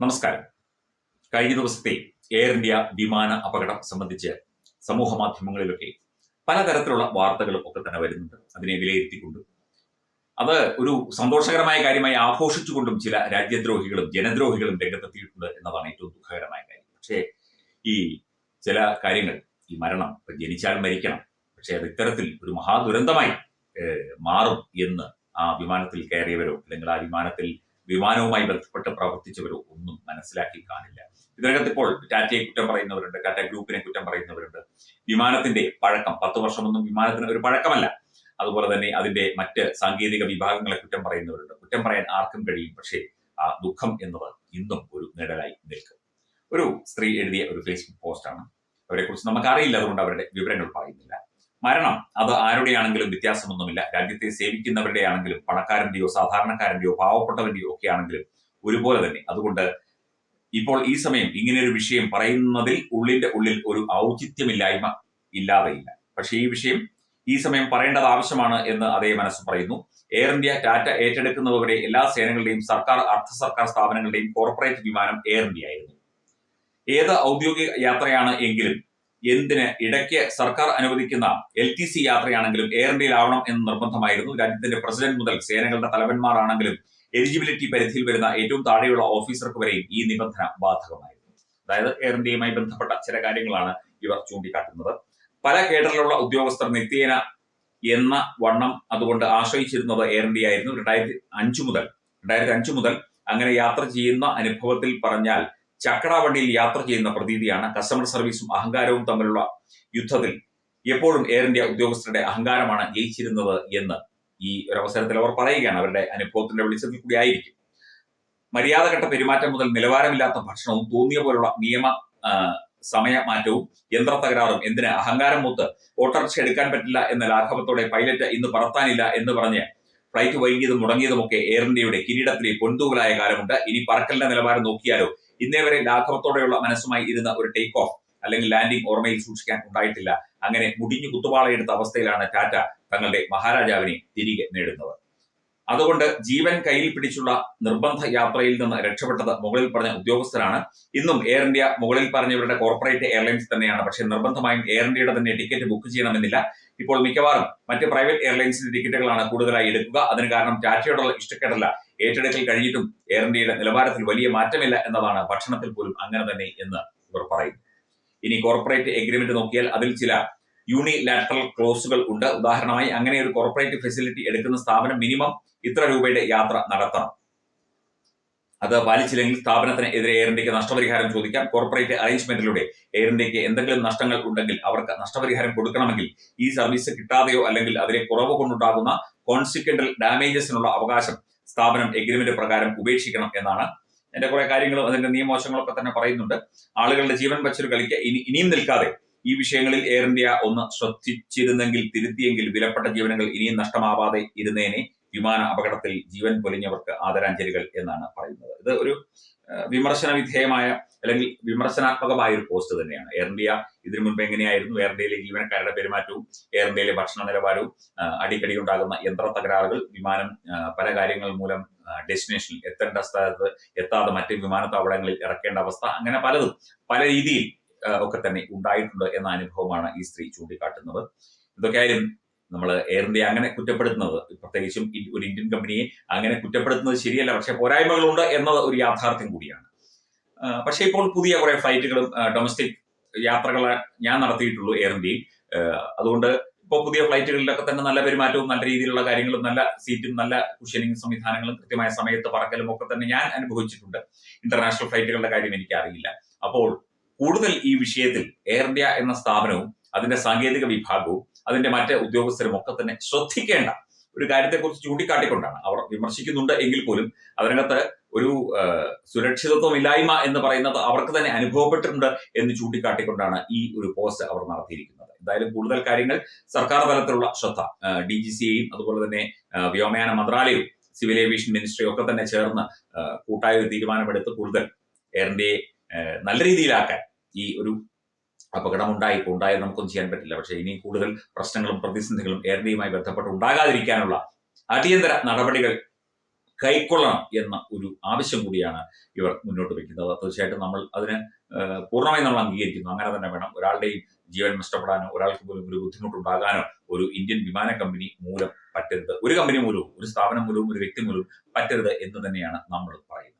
നമസ്കാരം. കഴിഞ്ഞ ദിവസത്തെ എയർ ഇന്ത്യ വിമാന അപകടം സംബന്ധിച്ച് സമൂഹ മാധ്യമങ്ങളിലൊക്കെ പലതരത്തിലുള്ള വാർത്തകളും ഒക്കെ തന്നെ വരുന്നുണ്ട്. അതിനെ വിലയിരുത്തിക്കൊണ്ട്. അത് ഒരു സന്തോഷകരമായ കാര്യമായി ആഘോഷിച്ചുകൊണ്ടും ചില രാജ്യദ്രോഹികളും ജനദ്രോഹികളും രംഗത്തെത്തിയിട്ടുണ്ട് എന്നതാണ് ഏറ്റവും ദുഃഖകരമായ കാര്യം. പക്ഷേ ഈ ചില കാര്യങ്ങൾ ഈ മരണം ജനിച്ചാൽ മരിക്കണം പക്ഷേ അത് ഇത്തരത്തിൽ ഒരു മഹാദുരന്തമായി മാറും എന്ന് ആ വിമാനത്തിൽ കയറിയവരോ അല്ലെങ്കിൽ ആ വിമാനത്തിൽ വിമാനവുമായി ബന്ധപ്പെട്ട് പ്രവർത്തിച്ചവരോ ഒന്നും മനസ്സിലാക്കി കാണില്ല. ഇതിനകത്ത് ഇപ്പോൾ ടാറ്റയെ കുറ്റം പറയുന്നവരുണ്ട് ടാറ്റ ഗ്രൂപ്പിനെ കുറ്റം പറയുന്നവരുണ്ട്. വിമാനത്തിന്റെ പഴക്കം പത്ത് വർഷമൊന്നും വിമാനത്തിന് ഒരു പഴക്കമല്ല. അതുപോലെ തന്നെ അതിന്റെ മറ്റ് സാങ്കേതിക വിഭാഗങ്ങളെ കുറ്റം പറയുന്നവരുണ്ട്. കുറ്റം പറയാൻ ആർക്കും കഴിയും പക്ഷേ ആ ദുഃഖം എന്നത് ഇന്നും ഒരു നിഴലായി നിൽക്കും. ഒരു സ്ത്രീ എഴുതിയ ഒരു ഫേസ്ബുക്ക് പോസ്റ്റാണ് അവരെ കുറിച്ച് നമുക്ക് അറിയില്ല അതുകൊണ്ട് അവരുടെ വിവരങ്ങൾ പറയുന്നില്ല. മരണം അത് ആരുടെയാണെങ്കിലും വ്യത്യാസമൊന്നുമില്ല. രാജ്യത്തെ സേവിക്കുന്നവരുടെ ആണെങ്കിലും പണക്കാരന്റെയോ സാധാരണക്കാരന്റെയോ പാവപ്പെട്ടവന്റെയോ ഒക്കെ ആണെങ്കിലും ഒരുപോലെ തന്നെ. അതുകൊണ്ട് ഇപ്പോൾ ഈ സമയം ഇങ്ങനെ ഒരു വിഷയം പറയുന്നതിൽ ഉള്ളിന്റെ ഉള്ളിൽ ഒരു ഔചിത്യമില്ലായ്മ ഇല്ലാതെയില്ല. പക്ഷേ ഈ വിഷയം ഈ സമയം പറയേണ്ടത് ആവശ്യമാണ് എന്ന് അതേ മനസ്സ് പറയുന്നു. എയർ ഇന്ത്യ ടാറ്റ ഏറ്റെടുക്കുന്നവരുടെ എല്ലാ സേനകളുടെയും സർക്കാർ അർദ്ധ സർക്കാർ സ്ഥാപനങ്ങളുടെയും കോർപ്പറേറ്റ് വിമാനം എയർ ഇന്ത്യ ആയിരുന്നു. ഏത് ഔദ്യോഗിക യാത്രയാണ് എങ്കിലും എന്തിന് ഇടയ്ക്ക് സർക്കാർ അനുവദിക്കുന്ന എൽ ടി സി യാത്രയാണെങ്കിലും എയർ ഇന്ത്യയിലാവണം എന്ന് നിർബന്ധമായിരുന്നു. രാജ്യത്തിന്റെ പ്രസിഡന്റ് മുതൽ സേനകളുടെ തലവന്മാരാണെങ്കിലും എലിജിബിലിറ്റി പരിധിയിൽ വരുന്ന ഏറ്റവും താഴെയുള്ള ഓഫീസർക്ക് വരെയും ഈ നിബന്ധന ബാധകമായിരുന്നു. അതായത് എയർ ഇന്ത്യയുമായി ബന്ധപ്പെട്ട ചില കാര്യങ്ങളാണ് ഇവർ ചൂണ്ടിക്കാട്ടുന്നത്. പല കേഡറിലുള്ള ഉദ്യോഗസ്ഥർ നിത്യേന എന്ന വണ്ണം അതുകൊണ്ട് ആശ്രയിച്ചിരുന്നത് എയർ ഇന്ത്യ ആയിരുന്നു. രണ്ടായിരത്തി അഞ്ചു മുതൽ രണ്ടായിരത്തി അഞ്ചു മുതൽ അങ്ങനെ യാത്ര ചെയ്യുന്ന അനുഭവത്തിൽ പറഞ്ഞാൽ ചക്കട വണ്ടിയിൽ യാത്ര ചെയ്യുന്ന പ്രതീതിയാണ്. കസ്റ്റമർ സർവീസും അഹങ്കാരവും തമ്മിലുള്ള യുദ്ധത്തിൽ എപ്പോഴും എയർ ഇന്ത്യ ഉദ്യോഗസ്ഥരുടെ അഹങ്കാരമാണ് ജയിച്ചിരുന്നത് എന്ന് ഈ ഒരു അവസരത്തിൽ അവർ പറയുകയാണ്. അവരുടെ അനുഭവത്തിന്റെ വെളിച്ചത്തിൽ കൂടി ആയിരിക്കും. മര്യാദഘട്ട പെരുമാറ്റം മുതൽ നിലവാരമില്ലാത്ത ഭക്ഷണവും തോന്നിയ പോലുള്ള നിയമ സമയമാറ്റവും യന്ത്ര തകരാറും എന്തിന് അഹങ്കാരം മൂത്ത് ഓട്ടോറിക്ഷ എടുക്കാൻ പറ്റില്ല എന്ന ലാഘവത്തോടെ പൈലറ്റ് ഇന്ന് പറത്താനില്ല എന്ന് പറഞ്ഞ് ഫ്ലൈറ്റ് വൈകിയതും മുടങ്ങിയതുമൊക്കെ എയർ ഇന്ത്യയുടെ കിരീടത്തിലെ പൊൻതൂവലായ കാലമുണ്ട്. ഇനി പറക്കലിന്റെ നിലവാരം നോക്കിയാലോ? ഇന്നേ വരെ ലാഘവത്തോടെയുള്ള മനസ്സുമായി ഇരുന്ന ഒരു ടേക്ക് ഓഫ് അല്ലെങ്കിൽ ലാൻഡിംഗ് ഓർമ്മയിൽ സൂക്ഷിക്കാൻ ഉണ്ടായിട്ടില്ല. അങ്ങനെ മുടിഞ്ഞു കുത്തുപാളയെടുത്ത അവസ്ഥയിലാണ് ടാറ്റ തങ്ങളുടെ മഹാരാജാവിനെ തിരികെ നേടുന്നത്. അതുകൊണ്ട് ജീവൻ കയ്യിൽ പിടിച്ചുള്ള നിർബന്ധ യാത്രയിൽ നിന്ന് രക്ഷപ്പെട്ടത് മുകളിൽ പറഞ്ഞ ഉദ്യോഗസ്ഥരാണ്. ഇന്നും എയർ ഇന്ത്യ മുകളിൽ പറഞ്ഞവരുടെ കോർപ്പറേറ്റ് എയർലൈൻസ് തന്നെയാണ്. പക്ഷേ നിർബന്ധമായും എയർ ഇന്ത്യയുടെ തന്നെ ടിക്കറ്റ് ബുക്ക് ചെയ്യണമെന്നില്ല. ഇപ്പോൾ മിക്കവാറും മറ്റ് പ്രൈവറ്റ് എയർലൈൻസിന്റെ ടിക്കറ്റുകളാണ് കൂടുതലായി എടുക്കുക. അതിന് കാരണം ടാറ്റയോടുള്ള ഇഷ്ടക്കേടല്ല. ഏറ്റെടുക്കൽ കഴിഞ്ഞിട്ടും എയർ ഇന്ത്യയുടെ നിലവാരത്തിൽ വലിയ മാറ്റമില്ല എന്നതാണ് ഭക്ഷണത്തിൽ പോലും അങ്ങനെ തന്നെ എന്ന് ഇവർ പറയും ഇനി കോർപ്പറേറ്റ് എഗ്രിമെന്റ് നോക്കിയാൽ അതിൽ ചില യൂണിലാറ്ററൽ ക്ലോസുകൾ ഉണ്ട്. ഉദാഹരണമായി അങ്ങനെ ഒരു കോർപ്പറേറ്റ് ഫെസിലിറ്റി എടുക്കുന്ന സ്ഥാപനം മിനിമം ഇത്ര രൂപയുടെ യാത്ര നടത്തണം. അത് പാലിച്ചില്ലെങ്കിൽ സ്ഥാപനത്തിന് എതിരെ എയർ ഇന്ത്യയ്ക്ക് നഷ്ടപരിഹാരം ചോദിക്കാം. കോർപ്പറേറ്റ് അറേഞ്ച്മെന്റിലൂടെ എയർ ഇന്ത്യയ്ക്ക് എന്തെങ്കിലും നഷ്ടങ്ങൾ ഉണ്ടെങ്കിൽ അവർക്ക് നഷ്ടപരിഹാരം കൊടുക്കണമെങ്കിൽ ഈ സർവീസ് കിട്ടാതെയോ അല്ലെങ്കിൽ അതിലെ കുറവ് കൊണ്ടുണ്ടാകുന്ന കോൺസിക്വന്റൽ ഡാമേജസിനുള്ള അവകാശം സ്ഥാപനം എഗ്രിമെന്റ് പ്രകാരം ഉപേക്ഷിക്കണം എന്നാണ് എന്റെ കുറെ കാര്യങ്ങളും അതിന്റെ നിയമവശങ്ങളൊക്കെ തന്നെ പറയുന്നുണ്ട്. ആളുകളുടെ ജീവൻ വച്ചൊരു കളിക്ക് ഇനി ഇനിയും നിൽക്കാതെ ഈ വിഷയങ്ങളിൽ എയർ ഇന്ത്യ ഒന്ന് ശ്രദ്ധിച്ചിരുന്നെങ്കിൽ തിരുത്തിയെങ്കിൽ വിലപ്പെട്ട ജീവനങ്ങൾ ഇനിയും നഷ്ടമാവാതെ ഇരുന്നേനെ വിമാന അപകടത്തിൽ ജീവൻ പൊലിഞ്ഞവർക്ക് ആദരാഞ്ജലികൾ എന്നാണ് പറയുന്നത്. ഇത് ഒരു വിമർശന വിധേയമായ അല്ലെങ്കിൽ വിമർശനാത്മകമായ ഒരു പോസ്റ്റ് തന്നെയാണ്. എയർ ഇന്ത്യ ഇതിനു മുൻപ് എങ്ങനെയായിരുന്നു? എയർ ഇന്ത്യയിലെ ജീവനക്കാരുടെ പെരുമാറ്റവും എയർ ഇന്ത്യയിലെ ഭക്ഷണ നിലവാരവും അടിക്കടി ഉണ്ടാകുന്ന യന്ത്ര തകരാറുകൾ വിമാനം പല കാര്യങ്ങൾ മൂലം ഡെസ്റ്റിനേഷനിൽ എത്തേണ്ട സ്ഥലത്ത് എത്താതെ മറ്റ് വിമാനത്താവളങ്ങളിൽ ഇറക്കേണ്ട അവസ്ഥ അങ്ങനെ പലതും പല രീതിയിൽ ഒക്കെ തന്നെ ഉണ്ടായിട്ടുണ്ട് എന്ന അനുഭവമാണ് ഈ സ്ത്രീ ചൂണ്ടിക്കാട്ടുന്നത്. ഇതൊക്കെയായാലും നമ്മൾ എയർ ഇന്ത്യ അങ്ങനെ കുറ്റപ്പെടുത്തുന്നത്. പ്രത്യേകിച്ചും ഒരു ഇന്ത്യൻ കമ്പനിയെ അങ്ങനെ കുറ്റപ്പെടുത്തുന്നത് ശരിയല്ല. പക്ഷെ പോരായ്മകളുണ്ട് എന്നത് ഒരു യാഥാർത്ഥ്യം കൂടിയാണ്. പക്ഷേ ഇപ്പോൾ പുതിയ കുറെ ഫ്ലൈറ്റുകളും ഡൊമസ്റ്റിക് യാത്രകൾ ഞാൻ നടത്തിയിട്ടുള്ളൂ എയർ ഇന്ത്യയിൽ അതുകൊണ്ട് ഇപ്പോൾ പുതിയ ഫ്ലൈറ്റുകളിലൊക്കെ തന്നെ നല്ല പെരുമാറ്റവും നല്ല രീതിയിലുള്ള കാര്യങ്ങളും നല്ല സീറ്റും നല്ല കുഷനിങ് സംവിധാനങ്ങളും കൃത്യമായ സമയത്ത് പറക്കലും ഒക്കെ തന്നെ ഞാൻ അനുഭവിച്ചിട്ടുണ്ട്. ഇന്റർനാഷണൽ ഫ്ലൈറ്റുകളുടെ കാര്യം എനിക്ക് അറിയില്ല അപ്പോൾ കൂടുതൽ ഈ വിഷയത്തിൽ എയർ ഇന്ത്യ എന്ന സ്ഥാപനവും അതിന്റെ സാങ്കേതിക വിഭാഗവും അതിന്റെ മറ്റ് ഉദ്യോഗസ്ഥരും ഒക്കെ തന്നെ ശ്രദ്ധിക്കേണ്ട ഒരു കാര്യത്തെക്കുറിച്ച് ചൂണ്ടിക്കാട്ടിക്കൊണ്ടാണ്. അവർ വിമർശിക്കുന്നുണ്ട് എങ്കിൽ പോലും അതിനകത്ത് ഒരു സുരക്ഷിതത്വം ഇല്ലായ്മ എന്ന് പറയുന്നത് അവർക്ക് തന്നെ അനുഭവപ്പെട്ടിട്ടുണ്ട് എന്ന് ചൂണ്ടിക്കാട്ടിക്കൊണ്ടാണ് ഈ ഒരു പോസ്റ്റ് അവർ നടത്തിയിരിക്കുന്നത്. എന്തായാലും കൂടുതൽ കാര്യങ്ങൾ സർക്കാർ തലത്തിലുള്ള ശ്രദ്ധ ഡി ജി സിയെയും അതുപോലെ തന്നെ വ്യോമയാന മന്ത്രാലയവും സിവിൽ ഏവിയേഷൻ മിനിസ്ട്രിയും ഒക്കെ തന്നെ ചേർന്ന് കൂട്ടായ ഒരു തീരുമാനമെടുത്ത് കൂടുതൽ എയർ ഇന്ത്യയെ നല്ല രീതിയിലാക്കാൻ ഈ ഒരു അപകടം ഇപ്പോൾ ഉണ്ടായാൽ നമുക്കൊന്നും ചെയ്യാൻ പറ്റില്ല. പക്ഷേ ഇനി കൂടുതൽ പ്രശ്നങ്ങളും പ്രതിസന്ധികളും എയർ ഇന്ത്യയുമായി ബന്ധപ്പെട്ട് ഉണ്ടാകാതിരിക്കാനുള്ള അടിയന്തര നടപടികൾ കൈക്കൊള്ളണം എന്ന ഒരു ആവശ്യം കൂടിയാണ് ഇവർ മുന്നോട്ട് വയ്ക്കുന്നത്. തീർച്ചയായിട്ടും നമ്മൾ അതിന് പൂർണമായും നമ്മൾ അംഗീകരിക്കുന്നു. അങ്ങനെ തന്നെ വേണം ഒരാളുടെയും ജീവൻ നഷ്ടപ്പെടാനോ ഒരാൾക്ക് പോലും ഒരു ബുദ്ധിമുട്ടുണ്ടാകാനോ ഒരു ഇന്ത്യൻ വിമാന കമ്പനി മൂലം പറ്റരുത്. ഒരു കമ്പനി മൂലവും ഒരു സ്ഥാപനം മൂലവും ഒരു വ്യക്തി മൂലവും പറ്റരുത് എന്ന് തന്നെയാണ് നമ്മൾ പറയുന്നത്.